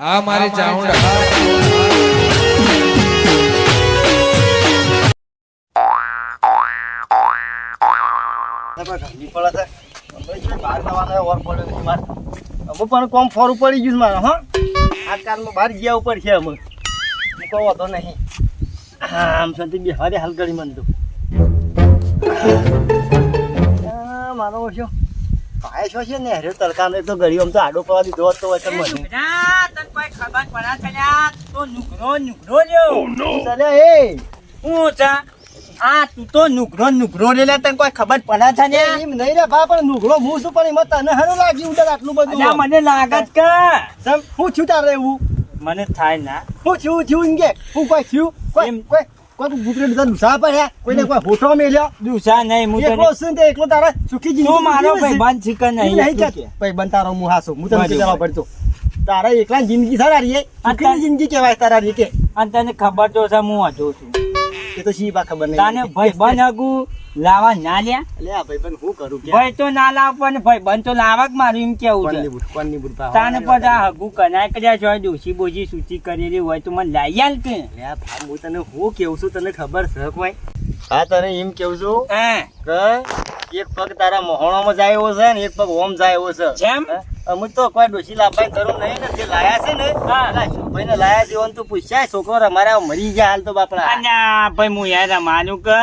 આ મારી ચાઉંડા પડે બહાર જવાનો ઓર પડ્યો નથી મારે અમે પણ કોમ ફોર પડી ગયું છે મારે હા. આ કારમાં બહાર ગયા ઉપર છે અમે. હું કહો વાંધો નહીં. આમ શાંતિ બે હાલ કરી મન તો. આ મારો શું ભાઈ શું છે ને હરે તડકાને તો ગળી તો આડો પડવા દીધો હોત મને તન કોઈ ખબર પડા છે લ્યા? તું તો નુકરો નુકરો લ્યો. ચાલે એ હું ચા આ તું તો નુકરો નુકરો લે તને કોઈ ખબર પડે છે ને? એમ નહીં રે ભા પણ નુકડો હું શું પણ એમાં તને હારું લાગ્યું ઉડર આટલું બધું મને લાગે છે કે હું છું તારે એવું મને થાય ના હું છું છું કે હું કોઈ છું કોઈ એમ. કોઈ કોઈ ગુગરે બધા લુસા પડ્યા કોઈને કોઈ હોઠો મેલ્યો? દુસા નહીં હું એકલો છું તે એકલો તારા સુખી જિંદગી તું મારો. ભાઈબંધ છે કે એમ નહીં નહીં કે. ભાઈબંધ તારો હું હાસું. હું તને. કહેવા પડતો? તારા એકલા જિંદગી સારા રીએ સુખીની જિંદગી કહેવાય તારા રીએ કે અને તને ખબર તો છે હું હજુ છું. એ તો શી બા ખબર નહીં. તને ભાઈબંધ હગુ લાવા ના લ્યા? અલે ભાઈ પણ હું કરું કે ભાઈ તો ના લાવ પણ ભાઈબંધ તો લાવક મારું એમ કેવું છે. કોણની બુટ તાને પછી આ હગુ કનાય હોય ડોસી બોસી સૂચી કરેલી હોય તો મને લાઈ આલ કે. લે હું તને હું કેવું છું તને ખબર છે કોઈ? હા તને એમ કેવું છું કે એક પગ તારા મોહણોમાં જાય એવો છે ને એક પગ ઓમ જાય એવો છે. જેમ? હે? અમુક તો કોઈ ડોશી લાભાઈ જરૂર નહીં ને જે લાયા છે ને ભાઈ ને લાયા છે તું પૂછ્યા છોકરો અમારા મરી ગયા હાલ તો બાપડા. ભાઈ હું યાર રમાનું કે?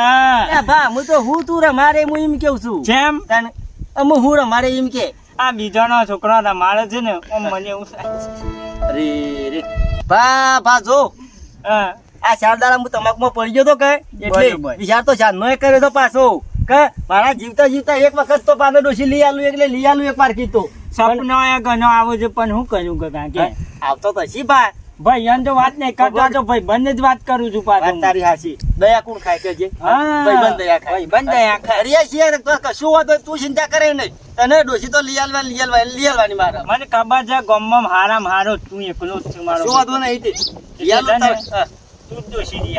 ભા હું તો હું તું રમારે હું એમ કેવું છું. જેમ? તને અમુ હું રમારે એમ કે. આ બીજાનો છોકરો રમાડે છે ને ઓમ મને એવું. અરે રે. ભા ભા જો. હા. આ ચાર દાડા હું તમાકમાં પડી ગયો તો કે? એટલે વિચાર તો ચાર નો કર્યો તો પાછો. કે મારા જીવતા જીવતા એક વખત તો પાછો ડોસી લઈ આલું એટલે લઈ આલું એક વાર કીધું. સપનો એ ઘણો આવો છે પણ હું કહ્યું કે કાં કે આવતો પછી ભાઈ ભાઈ એમ તો વાત નહીં કરતા તો ભાઈ બંને જ વાત કરું છું પાછું તારી હાસી દયા કોણ ખાય કે જે? ભાઈ બંધ દયા ખાય. બંધ દયા ખાય. અરે છીએ કશું હોય તો તું ચિંતા કરે નહીં. તને ડોસી તો આલવા લઈ આલવાની મારે. મને ખબર છે ગમમ હારામ હારો તું એકલો જ છું મારો શું વાંધો નહીં તે. તું જ દોષી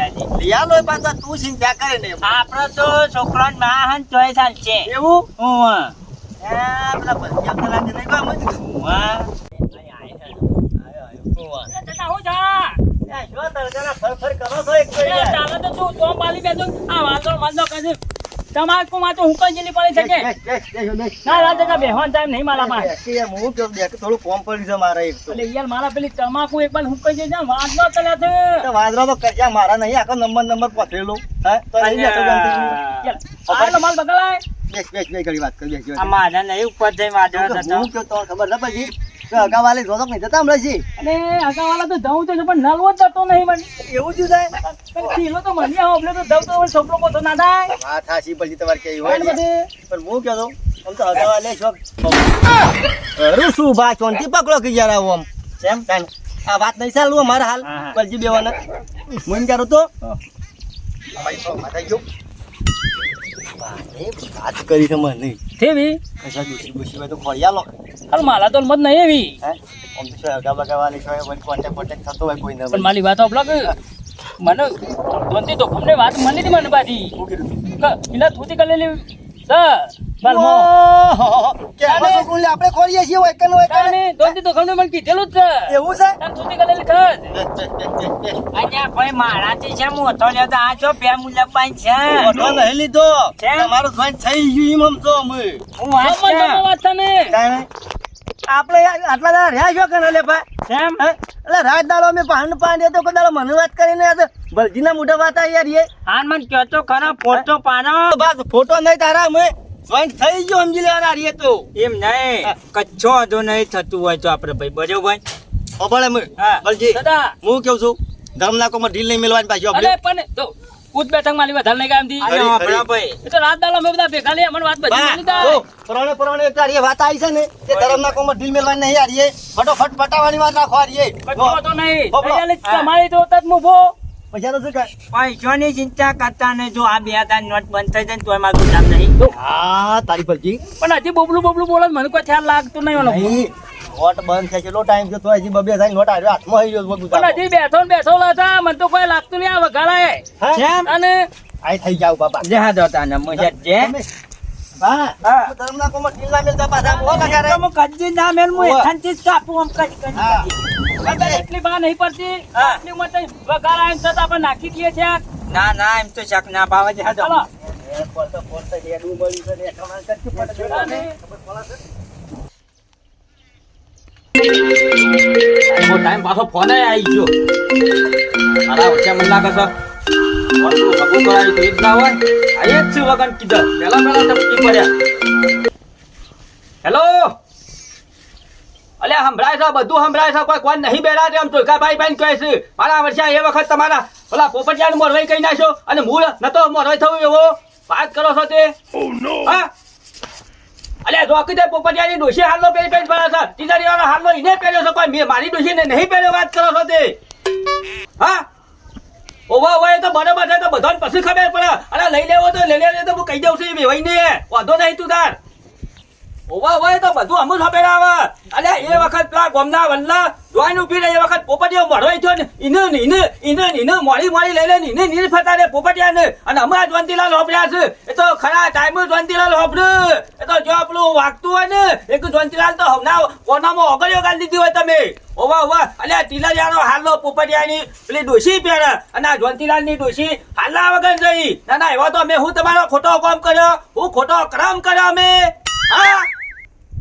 આલો પાછા તું ચિંતા કરે ને આપડે તો છોકરો માં હન છે. એવું? હું આ પેલા પેલા જે નહીં ભાઈ મજ. હું એ શું તડકાના ફરફર કરો છો? એક તો યાર. બેસ, બેસ, બેસ, નહીં મારા પાસે. હું કેવું દેખ, થોડું કોમ પડ્યું છે મારા એક તો. તો વાંદરો તો કર્યા મારા નહીં આખો નંબર નંબર પથરેલો હે? તો નહીં બેઠો ગમતી. બેસ, બેસ, બેસ, ઘડી વાત કરી, બેસ, આ મારા નહીં ઉપર જઈ વાંધો હું કે તો ખબર છે? પછી કે અગાવાલે જોતો નહીં? જતા હમણાં છી? અને અગાવાલા તો જવું તો પણ નલવો જ જતો નહીં મને. એવું જ થાય? કિલો તો મને હોબલે તો દવ તો છોકરો કોતો ના થાય. વાત હાચી પછી તમારે કેવી હોય? પણ હું કહો આમ તો અગાવાલે શોખ અરું શું ભા ચોંટી પકડો કે યાર આવો આમ? કેમ? કાન આ વાત નહીં ચાલુ મારા હાલ. પરજી હા. બેવાના. હું એમ કહેતો તો ભાઈ તો માથા ગયો. વાત કરી છે મને કેવી કશા દુસરી બુસરી હોય તો ખોરી આલો. અરે મારા તો મત નહીં એવી. આમ તો શું બગાવાલી છે કોઈ કોન્ટેક્ટ કોન્ટેક્ટ થતો હોય કોઈ પણ મારી વાત આપલો કે મને દોનથી તો ગમને વાત મળી હતી મને કે પેલા થૂતી કરેલી સર. આપણે ખોરીએ છીએ હોય કે હોય તાને દોનથી તો ગમને મને કીધેલું જ છે. એવું છે? તાન થૂતી કરેલી ખત. અલ્યા ભાઈ મારાથી છે મોટો લ્યો તો આ છો બે છે. ઓઢો નહીં લીધો. કેમ? જોઈન થઈ ગયું એમ સમજો અમે. હું વાત છે. વાત છે ને આપણે આટલા દાડા રહ્યા છો કે લે ભાઈ? કેમ એટલે રાત દાડો અમે પાન પાન તો કોઈ દાડો મને વાત કરીને ભલજીના મોઢા વાત આવી યાર એ હાન મને કહો તો ખરા ફોટો પાડો. બસ ફોટો નહીં તારા અમે. જોઈન થઈ ગયો સમજી લેવાના રીએ તો. એમ નહીં કચ્છો જો નહીં થતું હોય તો આપણે ભાઈ. બજો ભાઈ ઓબળે મે બલજી દાદા હું કેવું છું? ધર્મના કોમાં ઢીલ નહીં મેળવાની પાછી અરે આપણે પણ તો ઉચ્ચ બેઠક માલી વધારે નહીં કામ દી અરે ભાઈ. એ તો રાત દાડો મે બધા ભેગા લે મને વાત બધી. જો, પરોણે પરોણે તારી એ વાત આવી છે ને તે ધર્મના કોમાં ઢીલ મેળવાની નહીં આ રીએ. ફટોફટ પટાવાની વાત રાખો યાર એ. કશો વાંધો નહીં. તમારી તો તજ મૂકો પૈસા તો શું કાંઈ? પૈસાની ચિંતા કરતા ને જો આ બે હજાર નોટ બંધ થઈ જાય ને એમાં મારું કામ નહીં હા તારી ભલજી પણ હજી બબલું બબલું બોલે મને કોઈ ખ્યાલ લાગતો નહીં ઓલો નોટ બંધ થાય કેટલો ટાઈમ થયો તો હજી બબે થાય નોટ આવ્યો હાથમાં આવી ગયો પણ હજી બેઠો ને બેઠો હતા મને તો કોઈ લાગતું નહીં આ વગાડાય એ અને આઈ થઈ જાવ બાપા જહા દોતા ને મુજે જે હા હા. ધર્મના કોમમાં ઢીલ ના મેલતા પાછા બોલ લગાડે. તો હું કદી ના મેલ મુ ઓવા. ચીજ કાપું આમ કરી કરી. કરી. પણ એટલી બહાર નહીં પડતી. ઉંમર થઈ, વઘાર આવીને છતાં આપણે નાખી દઈએ છે ના ના એમ તો શાક ના ભાવે છે હાલો. ચાલો? ટાઈમ પાછો ફોને આવી ગયો. મારા વચ્ચે મને લાગે છે તો તો એ જ ના હોય. આ એ છે વગન કીધું. ટપકી પડ્યા. હેલો સંભળાય છે બધું સંભળાય છે કોઈ કોણ નહીં બેડા છે આમ તો કા ભાઈ ભાઈ કહે છે. મારા વર્ષે એ વખત તમારા પેલા પોપટિયાનું મોરવાઈ કહી નાખ્યો અને મૂળ નતો મોરવાઈ થયું એવો. વાત કરો છો તે? હા? અલ્યા જોકી દે પોપટિયાની ડોશી હાલનો પેરી પેરી ભરા છે. ટીચરી વાળો હાલનો એને પહેર્યો છે કોઈ મારી ડોશીને નહીં પહેર્યો વાત કરો છો તે? હા? ઓવા ઓવા તો બરોબર છે તો બધાને પછી ખબર પડે. અરે લઈ લેવો તો લઈ લેવો તો હું કહી દઉં છું એ વેવાઈને. વાંધો નહીં તું તાર. ઓવા ઓવા તો બધું અમુક ખબર આવે. અરે એ વખત ગોમના વલ્લા જોઈને ઊભી એ વખત પોપટીઓ મળવાય થયો ને, ઈને ને ઈને ઈને મોડી મોડી લઈ લે ને, ઈને નીર ફતા રે પોપટિયા ને અને આ જ્વંતીલાલ હોપડ્યા છે. એ તો ખરા ટાઈમે જ્વંતીલાલ હોપડ્યું એ તો જો વાગતું હોય એક જ્વંતીલાલ તો હમણાં કોનામાં ઓગળીઓ ગાલી દીધી હોય તમે. ઓવા ઓવા અલ્યા, ટીલરિયાનો હાલનો પોપટિયાની, પેલી ડોશી પહેરે. અને આ જ્વંતીલાલની ડોશી વગર જઈ ના ના, એવા તો મેં હું તમારો ખોટો કામ કર્યો? હું ખોટો ક્રમ કર્યો અમે? હા?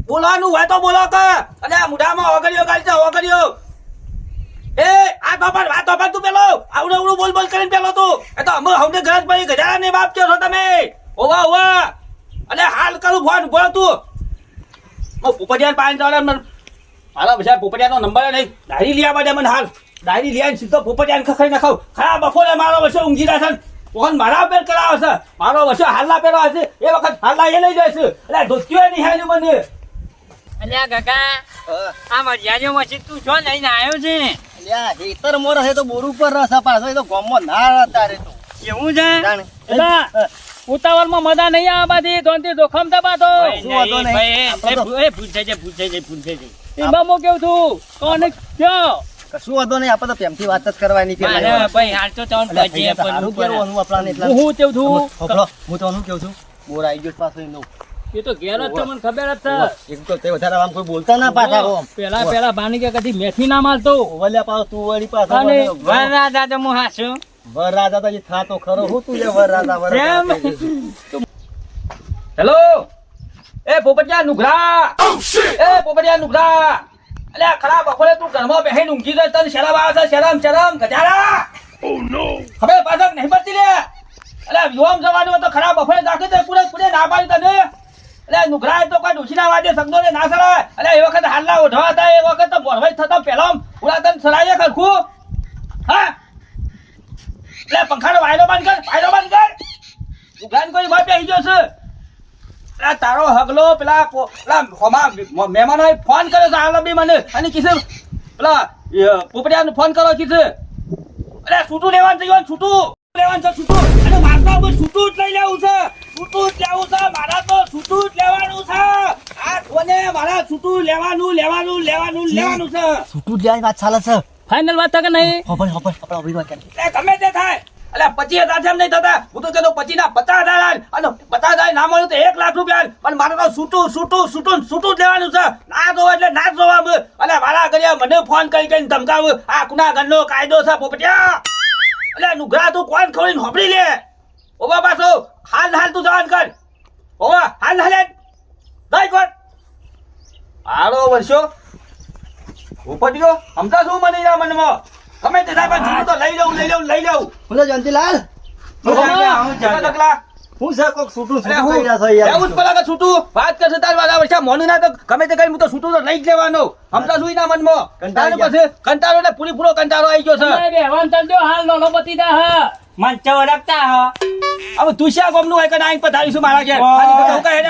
બોલવાનું હોય તો બોલો કે. આ મુઢામાં ઓગળ્યો ગાલશે ઓગળ્યો. એ, આ બાપા વાત બાપા તું પેલો આવડે આવડું બોલ બોલ કરીને પેલો તું. એ તો અમે હમને ઘર ભાઈ ગજારા ને બાપ છો તમે. ઓવા ઓવા અને હાલ કરું ફોન, બોલ તું. મો પોપડિયા પાણી ચાલે મને મારા બધા પોપટિયાનો નંબર નહીં. ડાયરી લીયા માટે મને હાલ. ડાયરી લીયા સીધો પોપટિયાને ખખાઈ નાખાવ ખરા બપોરે મારો વચ્ચે ઊંઘી રહ્યા છે. ફોન મારા પેર કરાવશે મારો વચ્ચે હાલના પેલો હશે. એ વખત હાલના એ લઈ જશે અરે ધોત્યો નહીં હાલ્યું મને. અલ્યા કાકા. આ મજાજો મસ્જિદ તું છો લઈને આવ્યો છે. અલ્યા, હેતર મોર હશે તો બોર ઉપર રસ પાછો એ તો ગામમાં ના તારે તો. એવું છે? જાણે. એલા, ઉતાવળમાં મજા નહીં આવે બાથી ધોનથી જોખમ તો- એ ભૂલ થઈ જાય ભૂલ થઈ જાય ભૂલ થઈ જાય કેવું છું? કોને કયો કશું વાંધો નહીં આપણે તો પ્રેમથી વાત જ કરવાની કે ભાઈ હાલ તો હું કેવું છું? હું તો કેવું છું? બોર આવી ગયો પાછો એનો. એ તો ઘેર જ તમને ખબર જ છે. એક તો તે વધારે આમ કોઈ બોલતા ના પાછા આમ. પેલા પેલા બાની કે કદી મેથી ના મારતો. ઓવલ્યા પાછો તું વળી પાછો અને વળ્યો. વર રાજા તો હું હાસું. વર રાજા તો થાતો ખરો. હું તું જે વર રાજા વર રાજા કેમ? કહી દઈશું. હેલો? એ પોપટિયા નુઘરા. એ પોપટિયા નુઘરા. અલ્યા ખરા બપોરે તું ઘરમાં બેહીને ઊંઘી જાય તને શરમ આવે છે? શરમ શરમ ગજારા. હવે પાછળ નહીં પડતી લે અલ્યા યુવામ જવાનું તો ખરા બપોરે નાખી દે પૂરે પૂરે ના પાડી તને. અલ્યા નુઘરા તો કોઈ ડોશીના વાદે સંગો ને ના સરાય અરે એ વખત હાલના ઓઢવા હતા, એ વખત તો મોરવાઈ થતા પૂરા તને સરાય ખરખું. હા? એટલે પંખાનો વાયરો બંધ કર, વાયરો બંધ કર. નુઘરાને કોઈ ભાઈ બેસી ગયો છે? પેલા તારો હગલો, પેલા પેલા હોમા મહેમાનોએ ફોન કર્યો છે હાલ બી મને. અને કીધે, પેલા પોપડિયાને ફોન કરો કિસે અરે છૂટું લેવાનું થયું, છૂટું. લેવાનું છે, છૂટું. અને મારતા છૂટું જ લઈ લેવું છે. છૂટું જ લેવું છે મારા તો છૂટું જ લેવાનું છે. આ કોને મારા છૂટું લેવાનું લેવાનું લેવાનું લેવાનું છે? છૂટું જ લેવાની વાત ચાલે છે. ફાઇનલ વાત કે નહીં? હોભળ, હોભળ, આપણે અભી વાત કરીએ. એ ગમે તે થાય. એટલે પચીસ હજાર જેમ નહીં થતા. હું તો કહેતો પચીસ ના પચાસ હજાર. અને પચાસ હજાર ના મળ્યું તો એક લાખ રૂપિયા પણ મારે તો છૂટું છૂટું છૂટું છૂટું જ લેવાનું છે. ના જોવા એટલે ના જોવા. અને મારા ઘરે મને ફોન કરી કરીને ધમકાવું. આ કુના ઘરનો કાયદો છે પોપટિયા. એટલે નુગરા તું કોણ ખોલીને હોપડી લે? ઓબા પાછો હાલ હાલ તું જવાન કર. ઓવા હાલ હાલ દઈ કર. આડો વર્ષો. ઉપડ્યો સમજા શું મને યાર મનમાં? ગમે તે સાહેબ જૂનું છૂટું તો લઈ લઉં લઈ લઉં લઈ લઉં. બોલો જયંતીલાલ હું છે કોક છૂટું છૂટું હું કહી રહ્યા છો યાર. એવું જ પેલા કે છૂટું. વાત કરશે તાર વાળા વર્ષા મોનું ના તો ગમે તે કઈ હું તો છૂટું તો લઈ જ લેવાનો. સુઈ ના મનમાં? કંટાળી પછી કંટાળો ને પૂરી પૂરો કંટાળો આવી ગયો છે. હાલ નોનો પતી દા હા. મંચ ઓળખતા હો. હવે તું શા ગોમનું હોય કે નાઈન પધારીશું મારા ઘેર. ખાલી હું કહી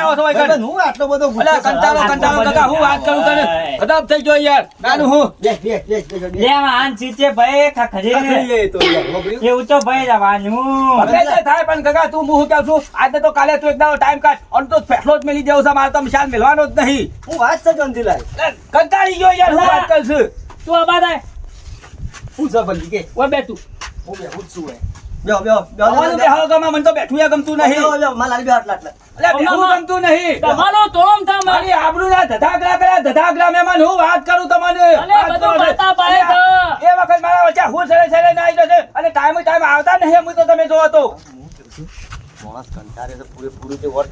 હું આટલો બધો ગુસ્સો અલા કંટાળો કંટાળો કાકા હું વાત કરું તને? ખરાબ થઈ ગયો યાર. નાનું હું. લે ભાઈ તો એવું તો ભાઈ ગમે તે થાય પણ કાકા તું હું કહું છું? આજે તો કાલે તું એકદમ ટાઈમ કાઢ. અન તો ફેસલો જ મેલી દેવો છે મારે તો શાલ મેળવાનો જ નહીં. હું વાત છે. એ કંટાળી ગયો યાર હું વાત કરશું તું આબાદ થાય હું છે કે? ઓય બે હું બેહું છું હવે. બેહો બેહો બેહો ગમે મને તો બેઠું એ ગમતું નહીં. બેહો બેહો મારા લાલી બેહો આટલા આટલા. એટલે બેહવું ગમતું નહીં. તમારો તોમ થા મારી મારી આબરૂના ધધાગરા કર્યા ધધાગરા મહેમાન હું વાત કરું તમને. અલે બધું કરો છો. બાતા પાડે અલ્યા, છે. એ વખત મારા વચ્ચે હું સરે સરે ના આવી જશે અને ટાઈમ ટાઈમ આવતા નહીં હું તો તમે જોવો તો. માણસ કંટાળે તો પૂરેપૂરું તે. વર્ક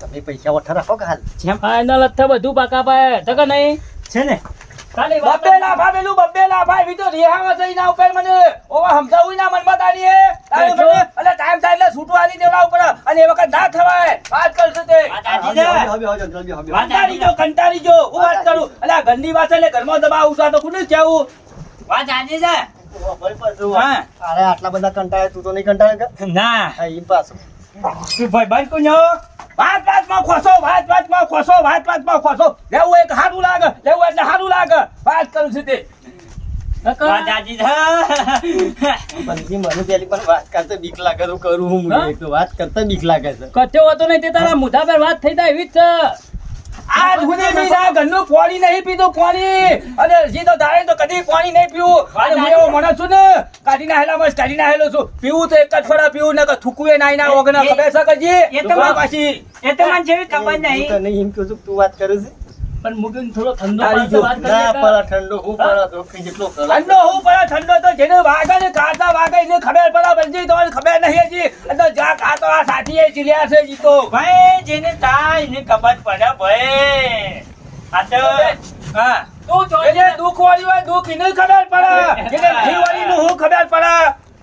તમે પૈસા ઓઠા રાખો કે હાલ? ફાઇનલ જ બધું પાકા પાય તો કે નહીં? છે ને? ના ભાવેલું બબ્બે ભાઈ બીજો રિહાવા જઈ ના ઉપર મને. ઓવા સમજાવું ના મનમાં તારી એ તારી મને એટલે ટાઈમ થાય એટલે છૂટું આલી દેવડા ઉપર. અને એ વખત ના થવાય. વાત કરશે તે. કંટાળી જો કંટાળી જો હું વાત કરું? એટલે આ ઘરની વાત એટલે ઘરમાં દબાવ છું. આ તો કેવું વાત આજે છે? અરે આટલા બધા કંટાળે તું તો નહીં કંટાળે ના. હા પાછું. તું ભાઈ બંધ કોનો વાતમાં ખોસો વાતમાં ખોસો વાતમાં ખોસો. લેવું એક સારું લાગે લેવું એટલે સારું લાગે. વાત કરું છું તે. વાત વાત કરતા બીક લાગે કરું હું હા? એક તો વાત કરતા બીક લાગે છે. કથ્યો હતો નહીં તે તારા મુદ્દા પર વાત થઈ જાય એવી જ છે. આજ સુધી બી ઘરનું પાણી નહીં પીધું પાણી. અને હજી તો ધારે તો કદી પાણી નહીં પીવું. અને હું એવો મને છું ને કાઢી નાખેલા મસ્ત કાઢી નાખેલો છું. પીવું તો એક જ ફળા પીવું ને થૂકવે નાઈ ના વગર એ- ખબર છે કજી એ તો પાછી એ તો મને જેવી ખબર હું નહીં. એમ કહું છું તું વાત કરું છે. પણ મુગીન થોડો ઠંડો પાડતો જો. વાત ના કરીએ ઠંડો હું પડે તો જેટલો પડે. ઠંડો હું પડે ઠંડો તો જેને વાગે ને કાતા વાગે એને ખબર પડે બનજી તો ખબર નહીં હજી તો જા કાતો આ સાથી એ ચીલ્યા છે જીતો ભાઈ જેને થાય એને ખબર પડે ભાઈ. આ તો હા. તું જો એને દુઃખ વાળી હોય દુઃખ એને ખબર પડા. જેને નહીં વાળી નું હું ખબર પડે.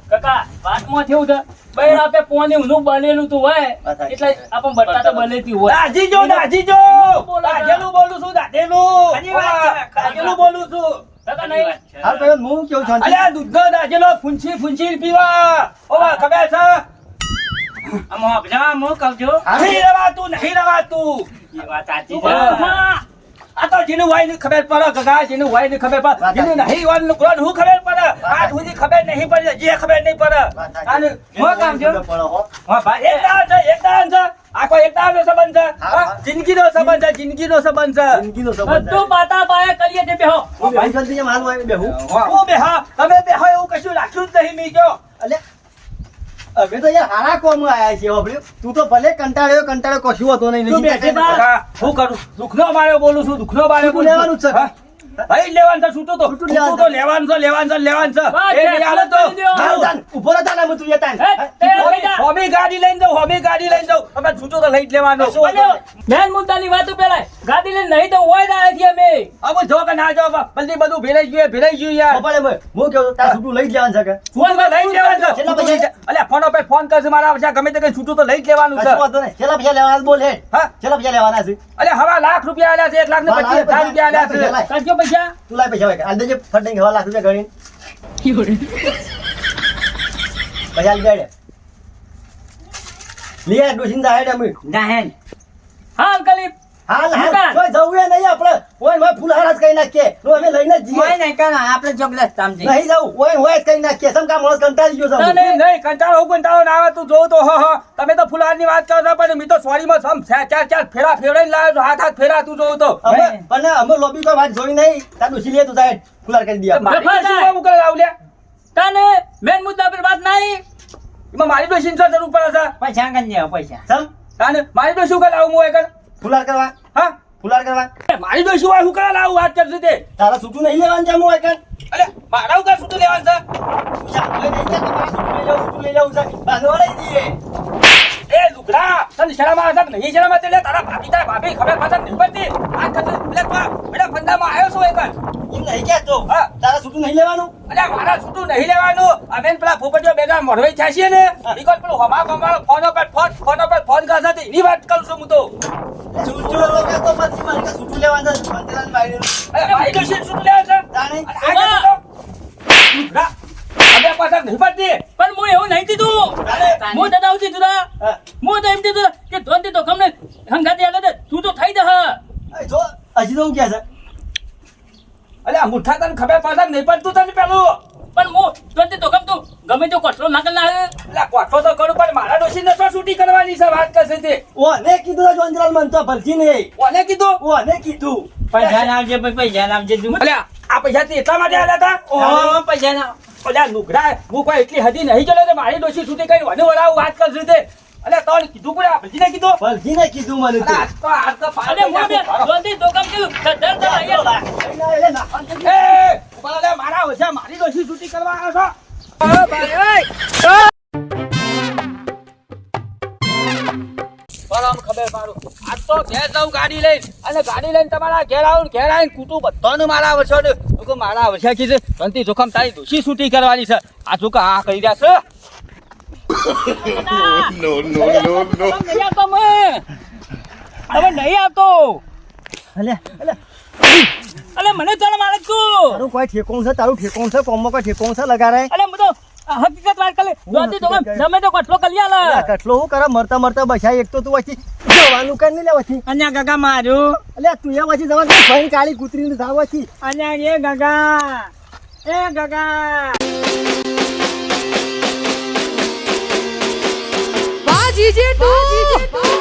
કાકા વાતમાં થયું છે. બૈર આપે પોની ઊનું બનેલું તું હોય એટલે આપણ બટા તો બનેતી હોય. દાજી જો દાજી જો દાજેલું બોલું છું દાજેલું. દાજેલું બોલું છું. કાકા નહીં. હાલ ભાઈ હું કેવું છું અલ્યા દૂધનો દાજેલો ફૂંચી ફૂંચી પીવા. ઓવા ખબર છે? આમ હોભળા, મો છું. નહીં રવાતું નહીં રવાતું. એ વાત સાચી છે. જેનું હોય ને ખબર પડે ગગા જેનું હોય ને ખબર પડે જેનું નહીં હોય ને કોણ હું ખબર પડે આજ સુધી ખબર નહીં પડે જે ખબર નહીં પડે અને હું કામ જો હો. હા ભાઈ એક દાન છે એક દાન છે આખો એક દાનનો સંબંધ છે જિંદગી નો. સંબંધ છે જિંદગીનો સંબંધ છે જિંદગીનો સંબંધ છે. બધું બાતા પાયા કરીએ તે બેહો ભાઈ જલ્દી જેમ હાલ હોય બેહું. હું બે હા તમે બેહો એવું કશું રાખ્યું જ નહીં મીજો અલ્યા, અમે તો યાર હારા કોમ આયા છે હોભળ્યું? તું તો ભલે કંટાળ્યો કંટાળ્યો કશું હતો નહીં. હું કરું દુઃખનો માર્યો બોલું છું દુઃખનો માર્યો બોલવાનું બોલું લેવાનું જ છે. ભાઈ લેવાનું છે છૂટું તો. છૂટું તો લેવાનું છે લેવાનું છે લેવાનું છે. એ નહીં તો. તારું ઊભો રહો તાન, આમ જતા એ તાન. હે, તે હોમી- બેટા. હોમી ગાડી લઈને જાવ હોબી ગાડી લઈને જાવ અમે છૂટું તો લઈ જ લેવાનો. મેન મુદ્દાની વાતો પેલા ગાડી લઈને નહીં તો હોય ના છીએ અમે. હવે જો કે ના જો બલ્દી બધું ભેરાઈ ગયું ભેરાઈ ગયું યાર. એમ, હું કેવું છું, છૂટું લઈ જ જવાનું છે કે? ફોન તો લઈ જ લેવાનું છે. અલ્યા ફોન ઉપર ફોન કરશે મારા પછી ગમે તે કઈ છૂટું તો લઈ જ લેવાનું છે. છેલ્લા પૈસા લેવાના બોલ હે હા? છેલ્લા પૈસા લેવાના છે. અલ્યા હવા લાખ રૂપિયા આલ્યા છે એક લાખ ને લાખ પચીસ હજાર રૂપિયા આલ્યા છે. પૈસા તું લાય પૈસા હોય. હાલ દેજે, ફટ દઈને હવા લાખ રૂપિયા ગણીને. પૈસા લઈ જાય. લઈ આય, ડોશીને જાય હેડ અમે. જાહેર હાલ કલી હાલ, હાલ. કોઈ જવું નહીં આપણે. ઓય, ઓય, ફૂલહાર જ કરી નાખીએ. તો અમે લઈને જઈએ. કોઈ નહીં કરે આપણે ચોકલેટ સમજી નહીં જવું. ઓય, ઓય જ નાખીએ. સમ કાં માણસ કંટાળી ગયો છે. નહીં નહીં કંટાળો હું કંટાળો ના આવે તું જોઉં તો હો હો તમે તો ફુલારની વાત કરો છો પણ મી તો સોરીમાં સમ ચાર ચાર ફેરા ફેરવીને લાવ્યો છું હાથ હાથ ફેરા તું જોઉં તો અમે પણ અમે લોબી તો વાત જોઈ નહીં તાર દુસી લે તું સાહેબ ફુલાર કરી દે મારી. કેમ કરે લાવલ્યા તને મેન મુદ્દા પર વાત નહીં એમાં મારી તો શું જરૂર પડે છે પૈસા દેવા પૈસા સમ તાને મારી તો શું કરે લાવું હું એ કર ફુલાર કરવા? હા? ફુલાર કરવા? મારી ડોશી હોય? હું કરા લાવું? વાત કરશે તે. તારા સૂટું નહીં લેવાનું છે હું એકન અરે મારા ઉપર સૂટું લેવાનું છે? છૂટું લઈ જવું છે બાંધવા લઈ દઈએ એ લુગડા તને શરમ આવે છે નહીં શરમ આવે એટલે તારા ભાભી તારા ભાભી ખબર પડશે નહીં પડતી. આ કદી એટલે તું પેલા ફંદામાં આવ્યો છું એક એમ નહીં કહેતો હા. તારા છૂટું નહીં લેવાનું? અરે મારા છૂટું નહીં લેવાનું. અમે પેલા ફોપટીઓ બેગા મોઢવાઈ થયા છે ને બીકોઝ પેલું હમા કમાવાનો ફોન ઉપર ફોન ફોન ઉપર ફોન કરે છે એની વાત કરું છું હું તો. છૂટું લોકો તો પછી મારે કે છૂટું લેવાનું છે બંધેલાની બાયડીનું. અરે ભાઈ ડોશી છૂટું લેવાનું છે. તાણે? આ તો પાછા નહીં. પડતી પણ હું એવું નહીં કીધું. હું દાદા આવું કીધું હું. તો એમ કીધું કે ધોનથી તો ગમને હંગાતી આગળ તું તો થઈ જા જો હજી તો હું કહે છે? અલ્યા મુઠ્ઠા તને ખબર પાછા નહીં પડતું તને પેલું પણ હું ધોનથી તો ગમતું ગમે તો કચરો ના આવે. એટલે કોઠો તો કરું પણ મારા ડોશીને શું છૂટી કરવાની છે વાત કરશે તે. ઓને કીધું જોંજરાલ મન તો ભલતી નહીં. કોને કીધું? ઓને કીધું. પૈસા પછી પૈસા નાખજે તું. અલ્યા આ પૈસા તે એટલા માટે આલ્યા હતા પૈસા ના બધા નુગરા હું કોઈ એટલી હદી નહીં ચલો તો મારી ડોશી છૂટી કઈ વને વડાવું વાત કરશું તે અલે તો કીધું કોઈ આપણે ને કીધું? ભલજીને કીધું મને તો. આજ તો બે એ, ઊભા મારા ઓછા મારી ડોશી છૂટી કરવા આવ્યો છો. ખબર મારું. આજ તો ઘેર જાઉં ગાડી લઈને. અને ગાડી લઈને તમારા ઘેર આવું ને ઘેર આવીને કૂટું બધાનું મારા વર્ષો તું કે મારા વર્ષા કીધું ધનથી જોખમ તારી દોશી છૂટી કરવાની છે. આ જો કે આ કરી રહ્યા છે? નો નો નો નો તમે નહીં આવતો મેં તમે નહીં આવતો. અલે અલે. અલે મને ચાલ મારે તું. તારું કોઈ ઠેકોણ છે તારું ઠેકોણ છે કોમમાં કોઈ ઠેકોણ છે લગાડે. અલે હું તો હકીકત વાત કરે. દોતી તો તમે તો કટલો કલ્યા આલે અલ્યા, કટલો હું કરે? મરતા મરતા બસાય એક તો તું વચ્ચે જવાનું કર નહીં લેવાથી? અન્યા ગગા મારું. અલ્યા તું એ વચ્ચે જવા ભાઈ કાળી કૂતરીને જાવ વચ્ચે અન્યા એ ગગા. એ ગગા. વાહ જીજે તું.